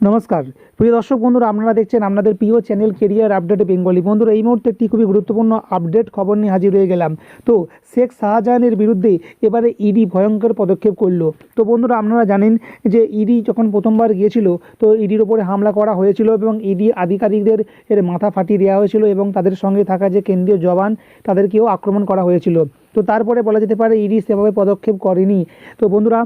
নমস্কার। প্রিয় দর্শক বন্ধুরা, আপনারা দেখছেন আপনাদের প্রিয় চ্যানেল কেরিয়ার আপডেট বেঙ্গলি বন্ধুরা, এই মুহূর্তে একটি খুবই গুরুত্বপূর্ণ আপডেট খবর নিয়ে হাজির হয়ে গেলাম। তো, শেখ শাহজাহানের বিরুদ্ধে এবারে ইডি ভয়ঙ্কর পদক্ষেপ করল। তো, বন্ধুরা, আপনারা জানেন যে ইডি যখন প্রথমবার গিয়েছিল, তো ইডির ওপরে হামলা করা হয়েছিল এবং ইডি আধিকারিকদের এর মাথা ফাটিয়ে দেওয়া হয়েছিল এবং তাদের সঙ্গে থাকা যে কেন্দ্রীয় জওয়ান, তাদেরকেও আক্রমণ করা হয়েছিল। তো, তারপরে বলা যেতে পারে ইডি সেভাবে পদক্ষেপ করেনি। তো, বন্ধুরা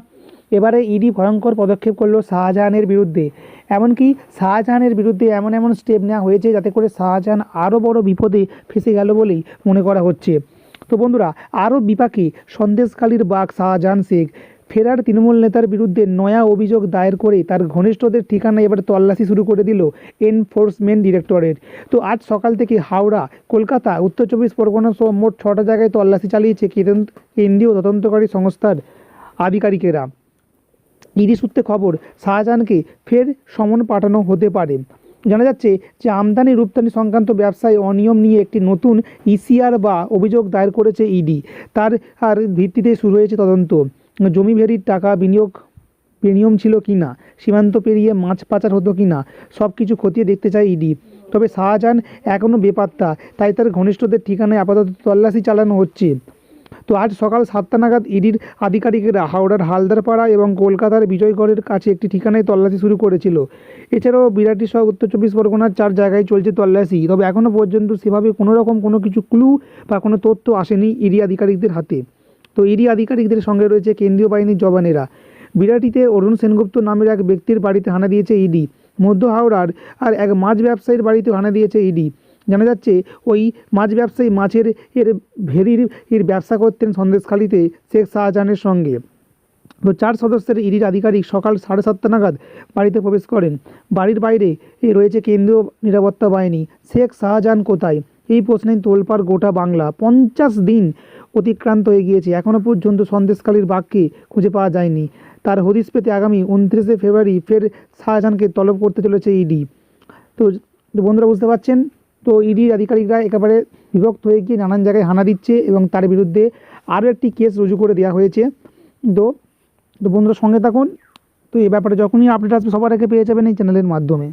এবারে ইডি ভয়ঙ্কর পদক্ষেপ করল শাহজাহানের বিরুদ্ধে। এমনকি শাহজাহানের বিরুদ্ধে এমন এমন স্টেপ নেওয়া হয়েছে যাতে করে শাহজাহান আরও বড় বিপদে ফেসে গেল বলেই মনে করা হচ্ছে। তো বন্ধুরা, আরও বিপাকে সন্দেশকালীর বাঘ শাহজাহান শেখ। ফেরার তৃণমূল নেতার বিরুদ্ধে নয়া অভিযোগ দায়ের করে তার ঘনিষ্ঠদের ঠিকানা এবার তল্লাশি শুরু করে দিল এনফোর্সমেন্ট ডিরেক্টরেট তো আজ সকাল থেকে হাওড়া, কলকাতা, উত্তর চব্বিশ পরগনা সহ মোট ছটা জায়গায় তল্লাশি চালিয়েছে কেন্দ্র- কেন্দ্রীয় তদন্তকারী সংস্থার আধিকারিকেরা। ইডি সূত্রে খবর, শাহজাহানকে ফের সমন পাঠানো হতে পারে। জানা যাচ্ছে যে আমদানি রপ্তানি সংক্রান্ত ব্যবসায় অনিয়ম নিয়ে একটি নতুন ইসিআর বা অভিযোগ দায়ের করেছে ইডি। তার আর ভিত্তিতে শুরু হয়েছে তদন্ত। জমি ভেরির টাকা বিনিয়োগ বেনিয়ম ছিল কি না সীমান্ত পেরিয়ে মাছ পাচার হতো কি না সব কিছু খতিয়ে দেখতে চায় ইডি। তবে শাহজাহান এখনও বেপাত্তা, তাই তার ঘনিষ্ঠদের ঠিকানায় আপাতত তল্লাশি চালানো হচ্ছে। তো আজ সকাল সাতটা নাগাদ ইডির আধিকারিকেরা হাওড়ার হালদারপাড়া এবং কলকাতার বিজয়গড়ের কাছে একটি ঠিকানায় তল্লাশি শুরু করেছিল। এছাড়াও বিরাটি সহ উত্তর চব্বিশ পরগনার চার জায়গায় চলছে তল্লাশি। তবে এখনও পর্যন্ত সেভাবে কোনো রকম কোনো কিছু ক্লু বা কোনো তথ্য আসেনি ইডি আধিকারিকদের হাতে। তো ইডি আধিকারিকদের সঙ্গে রয়েছে কেন্দ্রীয় বাহিনীর জবানেরা বিরাটিতে অরুণ সেনগুপ্ত নামের এক ব্যক্তির বাড়িতে হানা দিয়েছে ইডি। মধ্য হাওড়ার আর এক মাছ ব্যবসায়ীর বাড়িতে হানা দিয়েছে ইডি। জানা যাচ্ছে, ওই মাছ ব্যবসায়ী মাছের এর ভেরির এর ব্যবসা করতেন সন্দেশখালিতে শেখ শাহজাহানের সঙ্গে। তো চার সদস্যের ইডির আধিকারিক সকাল সাড়ে সাতটা নাগাদ বাড়িতে প্রবেশ করেন। বাড়ির বাইরে রয়েছে কেন্দ্রীয় নিরাপত্তা বাহিনী। শেখ শাহজাহান কোথায়? এই প্রশ্নে তোলপাড় গোটা বাংলা। পঞ্চাশ দিন অতিক্রান্ত হয়ে গিয়েছে। এখনও পর্যন্ত সন্দেশখালীর বাক্যে খুঁজে পাওয়া যায়নি। তার হদিশ পেতে আগামী উনত্রিশে ফেব্রুয়ারি ফের শাহজাহানকে তলব করতে চলেছে ইডি। তো বন্ধুরা, বুঝতে পারছেন? তো ইডির আধিকারিকরা একেবারে বিভক্ত হয়ে গিয়ে নানান জায়গায় হানা দিচ্ছে এবং তার বিরুদ্ধে আরও একটি কেস রুজু করে দেওয়া হয়েছে। তো তো বন্ধুরা সঙ্গে থাকুন। তো এ ব্যাপারে যখনই আপডেট আসবে সবার আগে পেয়ে যাবেন এই চ্যানেলের মাধ্যমে।